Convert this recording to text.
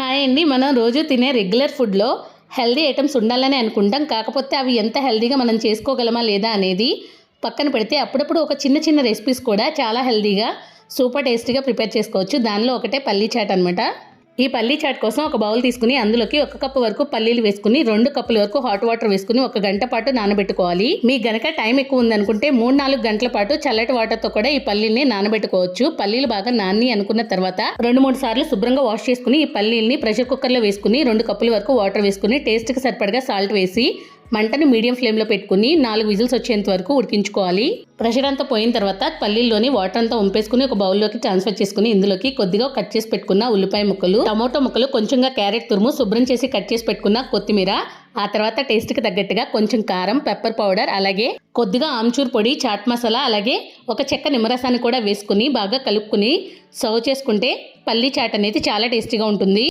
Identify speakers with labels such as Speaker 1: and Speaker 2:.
Speaker 1: Hi అండి. మనం రోజు తినే రెగ్యులర్ ఫుడ్లో హెల్దీ ఐటమ్స్ ఉండాలని అనుకుంటాం. కాకపోతే అవి ఎంత హెల్దీగా మనం చేసుకోగలమా లేదా అనేది పక్కన పెడితే అప్పుడప్పుడు ఒక చిన్న చిన్న రెసిపీస్ కూడా చాలా హెల్దీగా సూపర్ టేస్టీగా ప్రిపేర్ చేసుకోవచ్చు. దానిలో ఒకటే పల్లీ చాట్ అనమాట ఈ పల్లీ చాట్ కోసం ఒక బౌల్ తీసుకుని అందులోకి ఒక కప్పు వరకు పల్లీలు వేసుకుని రెండు కప్పుల వరకు హాట్ వాటర్ వేసుకుని ఒక గంట పాటు నానబెట్టుకోవాలి. మీకు గనక టైం ఎక్కువ ఉందనుకుంటే మూడు నాలుగు గంటల పాటు చల్లటి వాటర్తో కూడా ఈ పల్లీల్ని నానబెట్టుకోవచ్చు. పల్లీలు బాగా నాని అనుకున్న తర్వాత రెండు మూడు సార్లు శుభ్రంగా వాష్ చేసుకుని ఈ పల్లీల్ని ప్రెషర్ కుక్కర్లో వేసుకుని రెండు కప్పుల వరకు వాటర్ వేసుకుని టేస్ట్కి సరిపడగా సాల్ట్ వేసి మంటని మీడియం ఫ్లేమ్లో పెట్టుకుని నాలుగు విజిల్స్ వచ్చేంత వరకు ఉడికించుకోవాలి. ప్రెషర్ అంతా పోయిన తర్వాత పల్లీల్లోని వాటర్ అంతా ఉంపేసుకుని ఒక బౌల్లోకి ట్రాన్స్ఫర్ చేసుకుని ఇందులోకి కొద్దిగా కట్ చేసి పెట్టుకున్న ఉల్లిపాయ ముక్కలు టమోటో ముక్కలు కొంచెంగా క్యారెట్ తురుము శుభ్రం చేసి కట్ చేసి పెట్టుకున్న కొత్తిమీర ఆ తర్వాత టేస్ట్కి తగ్గట్టుగా కొంచెం కారం పెప్పర్ పౌడర్ అలాగే కొద్దిగా ఆమ్చూర్ పొడి చాట్ మసాలా అలాగే ఒక చెక్క నిమ్మరసాన్ని కూడా వేసుకుని బాగా కలుపుకుని సర్వ్ చేసుకుంటే పల్లీ చాట్ అనేది చాలా టేస్టీగా ఉంటుంది.